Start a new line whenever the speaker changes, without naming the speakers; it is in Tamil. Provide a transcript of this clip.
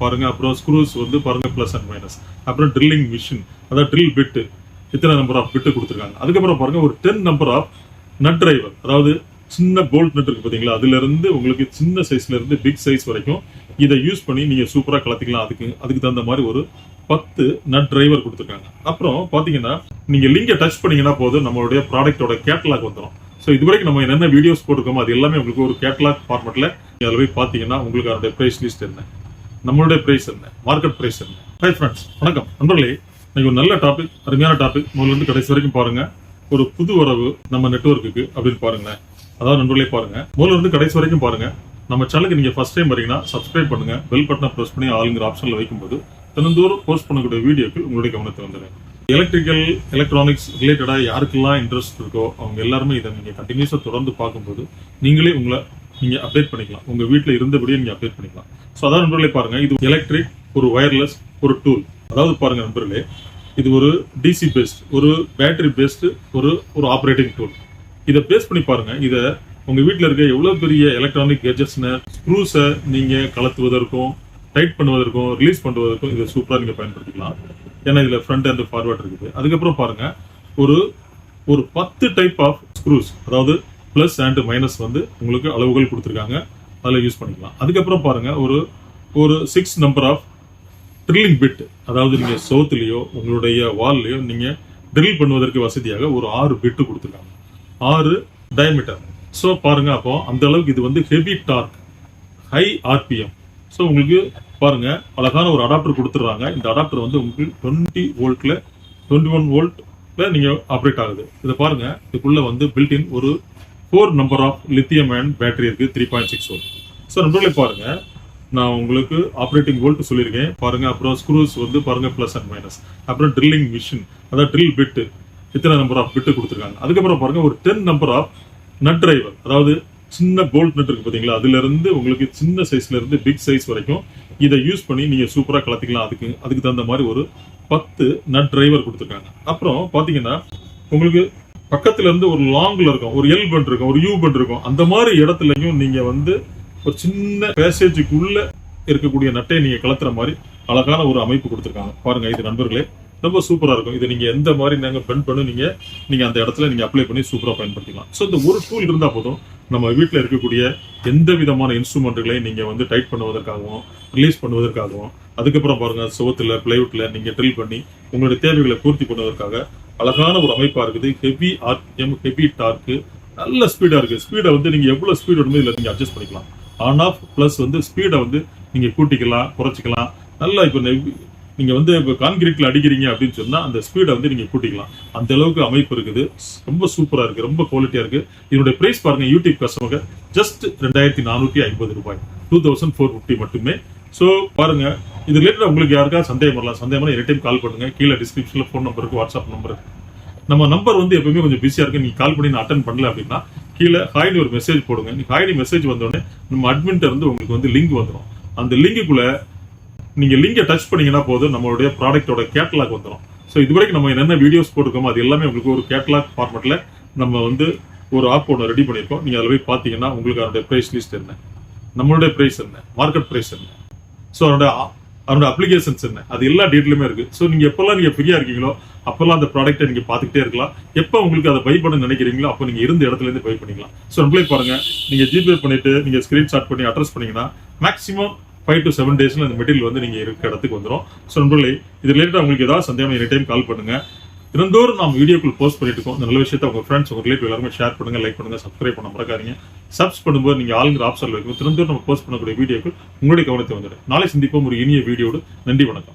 பாருங்க அப்புறம் ஸ்க்ரூஸ் வந்து பாருங்க ப்ளஸ் அண்ட் மைனஸ் அப்புறம் ட்ரில்லிங் மிஷின் அதாவது ட்ரில் பிட்டு இத்தனை நம்பர் ஆஃப் பிட்டு கொடுத்துருக்காங்க. அதுக்கப்புறம் பாருங்க ஒரு ten number of nut driver அதாவது சின்ன போல்ட் நட் இருக்கு பார்த்தீங்களா? அதுல இருந்து உங்களுக்கு சின்ன சைஸ்ல இருந்து பிக் சைஸ் வரைக்கும் இதை யூஸ் பண்ணி நீங்க சூப்பரா கலத்திக்கலாம். அதுக்கு அதுக்கு தகுந்த மாதிரி ஒரு பத்து நட் டிரைவர் கொடுத்துருக்காங்க. அப்புறம் பாத்தீங்கன்னா நீங்க லிங்கை டச் பண்ணீங்கன்னா போதும் நம்மளுடைய ப்ராடக்ட்டோட கேட்டலாக் வந்துடும் ஸோ இது வரைக்கும் நம்ம என்னென்ன வீடியோஸ் போட்டிருக்கோமோ அது எல்லாமே உங்களுக்கு ஒரு கேட்டலாக் ஃபார்மெட்டில் அதில் போய் பார்த்தீங்கன்னா உங்களுக்கு அதோட ப்ரைஸ் லிஸ்ட் என்ன. நம்மளுடைய பிரைஸ் என்ன? மார்க்கெட் பிரைஸ் என்ன? ஹை ஃப்ரெண்ட்ஸ் வணக்கம். நண்பர்களே இன்னைக்கு ஒரு நல்ல டாபிக் அருமையான டாபிக் முதல்ல இருந்து கடைசி வரைக்கும் பாருங்க. ஒரு புது உறவு நம்ம நெட்ஒர்க்குக்கு அப்படின்னு பாருங்களேன். அதாவது நண்பர்களே பாருங்க. முதல்ல இருந்து கடைசி வரைக்கும் பாருங்க. நம்ம சேனலுக்கு நீங்க ஃபர்ஸ்ட் டைம் வரீங்கன்னா சப்ஸ்கிரைப் பண்ணுங்க. பெல் பட்டனை ப்ரெஸ் பண்ணி ஆளுங்கிற ஆப்ஷன்ல வைக்கும்போது தினந்தோறும் போஸ்ட் பண்ணக்கூடிய வீடியோக்கள் உங்களுடைய கவனத்தை வந்துடுங்க எலக்ட்ரிக்கல் எலக்ட்ரானிக்ஸ் ரிலேட்டடாக யாருக்கெல்லாம் இன்ட்ரெஸ்ட் இருக்கோ அவங்க எல்லாருமே இதை நீங்கள் கண்டினியூஸாக தொடர்ந்து பார்க்கும்போது நீங்களே உங்களை நீங்கள் அப்டேட் பண்ணிக்கலாம். உங்கள் வீட்டில் இருந்தபடியே நீங்கள் அப்டேட் பண்ணிக்கலாம். ஸோ அதாவது நண்பர்களே பாருங்கள் இது எலக்ட்ரிக் ஒரு ஒயர்லெஸ் ஒரு டூல் அதாவது பாருங்கள் நண்பர்களே இது ஒரு டிசி பேஸ்ட் ஒரு பேட்டரி பேஸ்டு ஒரு ஒரு ஆப்ரேட்டிங் டூல் இதை பேஸ் பண்ணி பாருங்கள் இதை உங்கள் வீட்டில் இருக்க எவ்வளோ பெரிய எலக்ட்ரானிக் கேஜெட்ஸ்னு ஸ்க்ரூஸை நீங்கள் கலத்துவதற்கும் டைட் பண்ணுவதற்கும் ரிலீஸ் பண்ணுவதற்கும் இதை சூப்பராக நீங்கள் பயன்படுத்திக்கலாம். ஏன்னா இதில் ஃப்ரண்ட் அண்ட் ஃபார்வர்ட் இருக்குது. அதுக்கப்புறம் பாருங்கள் ஒரு ஒரு பத்து டைப் ஆஃப் ஸ்க்ரூஸ் அதாவது ப்ளஸ் அண்ட் மைனஸ் வந்து உங்களுக்கு அளவுகள் கொடுத்துருக்காங்க. அதில் யூஸ் பண்ணிக்கலாம். அதுக்கப்புறம் பாருங்கள் ஒரு ஒரு six number of drilling bit அதாவது நீங்கள் சோத்துலேயோ உங்களுடைய வால்லையோ நீங்கள் ட்ரில் பண்ணுவதற்கு வசதியாக ஒரு ஆறு பிட்டு கொடுத்துருக்காங்க. ஆறு டயமீட்டர் ஸோ பாருங்க அப்போ அந்த அளவுக்கு இது வந்து heavy torque high RPM so உங்களுக்கு பாருங்க அழகான ஒரு அடாப்டர் கொடுத்துட்றாங்க. இந்த அடாப்டர் வந்து உங்களுக்கு டுவெண்ட்டி வோல்ட்ல டுவெண்ட்டி ஒன் வோல்ட்ல நீங்கள் ஆப்ரேட் ஆகுது. இதை பாருங்க இதுக்குள்ள வந்து பில்டின் ஒரு four number of lithium and battery இருக்கு three point six volt so நண்பர்களே பாருங்க. நான் உங்களுக்கு ஆப்ரேட்டிங் வோல்ட் சொல்லியிருக்கேன். பாருங்க அப்புறம் ஸ்க்ரூஸ் வந்து பாருங்க ப்ளஸ் அண்ட் மைனஸ் அப்புறம் ட்ரில்லிங் மிஷின் அதாவது ட்ரில் பிட்டு இத்தனை நம்பர் ஆஃப் பிட்டு கொடுத்துருக்காங்க. அதுக்கப்புறம் பாருங்க ஒரு ten number of nut driver அதாவது சின்ன போல்ட் நட் இருக்கு பார்த்தீங்களா அதுல இருந்து உங்களுக்கு சின்ன சைஸ்ல இருந்து பிக் சைஸ் வரைக்கும் இதை யூஸ் பண்ணி நீங்கள் சூப்பராக கலத்திக்கலாம். அதுக்கு அதுக்கு தகுந்த மாதிரி ஒரு பத்து நட் டிரைவர் கொடுத்துருக்காங்க. அப்புறம் பார்த்தீங்கன்னா உங்களுக்கு பக்கத்துல இருந்து ஒரு லாங்ல இருக்கும் ஒரு எல் பண்ட் இருக்கும் ஒரு யூ பண்ட் இருக்கும். அந்த மாதிரி இடத்துலையும் நீங்க வந்து ஒரு சின்ன பேசேஜுக்குள்ள இருக்கக்கூடிய நட்டை நீங்க கலத்துற மாதிரி அழகான ஒரு அமைப்பு கொடுத்துருக்காங்க. பாருங்க இது நண்பர்களே ரொம்ப சூப்பரா இருக்கும். இதை நீங்க எந்த மாதிரி நாங்க பெண்ட் பண்ணி நீங்க நீங்க அந்த இடத்துல நீங்க அப்ளை பண்ணி சூப்பரா பயன்படுத்திக்கலாம். ஸோ இந்த ஒரு டூல் இருந்தா போதும். நம்ம வீட்டில் இருக்கக்கூடிய எந்த விதமான இன்ஸ்ட்ருமெண்ட்டுகளையும் நீங்க வந்து டைட் பண்ணுவதற்காகவும் ரிலீஸ் பண்ணுவதற்காகவும் அதுக்கப்புறம் பாருங்க சுவத்துல பிளைவுட்ல நீங்க ட்ரில் பண்ணி உங்களுடைய தேவைகளை பூர்த்தி பண்ணுவதற்காக அழகான ஒரு அமைப்பா இருக்குது. ஹெவி ஆர்பிஎம் ஹெவி டார்க்கு நல்ல ஸ்பீடா இருக்கு. ஸ்பீடை வந்து நீங்க எவ்வளவு ஸ்பீட் வருமோ இதுல நீங்க அட்ஜஸ்ட் பண்ணிக்கலாம். ஆன் ஆஃப் பிளஸ் வந்து ஸ்பீடை வந்து நீங்க கூட்டிக்கலாம் குறைச்சிக்கலாம். நல்லா இப்போ நீங்க வந்து இப்போ கான்கிரீட்ல அடிக்கிறீங்க அப்படின்னு சொன்னா அந்த ஸ்பீடை வந்து நீங்க கூட்டிக்கலாம். அந்த அளவுக்கு அமைப்பு இருக்குது. ரொம்ப சூப்பரா இருக்கு. ரொம்ப குவாலிட்டியா இருக்கு. இதனுடைய பிரைஸ் பாருங்க. யூடியூப் கஸ்டமர் ஜஸ்ட் ரெண்டாயிரத்தி நானூத்தி ஐம்பது ரூபாய். டூ தௌசண்ட் ஃபோர் ஃபிஃப்டி மட்டுமே. ஸோ பாருங்க. இது ரிலேட்டட் உங்களுக்கு யாருக்கா சந்தேகம் வரலாம் சந்தேகம் எனி டைம் கால் பண்ணுங்க. கீழே டிஸ்கிரிப்ஷன்ல ஃபோன் நம்பருக்கு வாட்ஸ்அப் நம்பர் நம்ம நம்பர் வந்து எப்பவுமே கொஞ்சம் பிஸியா இருக்கு. நீங்க கால் பண்ணி நான் அட்டன் பண்ணல அப்படின்னா கீழே ஹாய்னு ஒரு மெசேஜ் போடுங்க. நீங்கள் ஹாய்னி மெசேஜ் வந்தோடனே நம்ம அட்மின்ட்ட இருந்து உங்களுக்கு வந்து லிங்க் வந்துடும் அந்த லிங்குக்குள்ள நீங்க லிங்கை டச் பண்ணீங்கன்னா போதும் நம்மளுடைய ப்ராடக்ட்டோட கேட்டலாக் வந்துடும் ஸோ இது வரைக்கும் நம்ம என்னென்ன வீடியோஸ் போட்டிருக்கோமோ அது எல்லாமே உங்களுக்கு ஒரு கேட்டலாக் ஃபார்மெட்ல நம்ம வந்து ஒரு ஆப் ஒன்று ரெடி பண்ணியிருக்கோம். நீங்கள் அதில் போய் பார்த்தீங்கன்னா உங்களுக்கு அதனுடைய ப்ரைஸ் லிஸ்ட் என்ன? நம்மளுடைய ப்ரைஸ் என்ன? மார்க்கெட் ப்ரைஸ் என்ன? ஸோ அதோட அதோட அப்ளிகேஷன்ஸ் என்ன? அது எல்லா டீட்டெயிலுமே இருக்கு. ஸோ நீங்க எப்பெல்லாம் நீங்க ஃப்ரீயா இருக்கீங்களோ அப்பெல்லாம் அந்த ப்ராடக்ட்டை நீங்க பார்த்துக்கிட்டே இருக்கலாம். எப்போ உங்களுக்கு அதை பை பண்ண நினைக்கிறீங்களோ அப்போ நீங்க இருந்த இடத்துல இருந்து பை பண்ணிக்கலாம். ஸோ நம்மளே பாருங்க நீங்க ஜிபே பண்ணிட்டு நீங்க ஸ்கிரீன்ஷாட் பண்ணி அட்ரஸ் பண்ணீங்கன்னா மேக்ஸிமம் ஃபைவ் டு செவன் டேஸ்ல அந்த மெட்டீரியல் வந்து நீங்க இருக்க இடத்துக்கு வந்துடும் ஸோ நண்பர்களே இது ரிலேட்டட் உங்களுக்கு ஏதாவது சந்தேகம் எனி டைம் கால் பண்ணுங்க. தினந்தோறும் நாம் வீடியோக்குள் போஸ்ட் பண்ணிட்டு இருக்கோம். இந்த நல்ல விஷயத்தை உங்க ஃப்ரெண்ட்ஸ் உங்க ரிலேட்டிவ் எல்லாருமே ஷேர் பண்ணுங்க லைக் பண்ணுங்க சப்ஸ்கிரைப் பண்ண மறக்காதீங்க. சப்ஸ் பண்ணும்போது நீங்க ஆளுங்கிற ஆப்ஷன் வைக்கும் தினந்தோறும் நம்ம போஸ்ட் பண்ணக்கூடிய வீடியோக்கள் உங்களுடைய கவனத்தை வந்துடும். நாளை சந்திப்போம் ஒரு இனிய வீடியோடு. நன்றி வணக்கம்.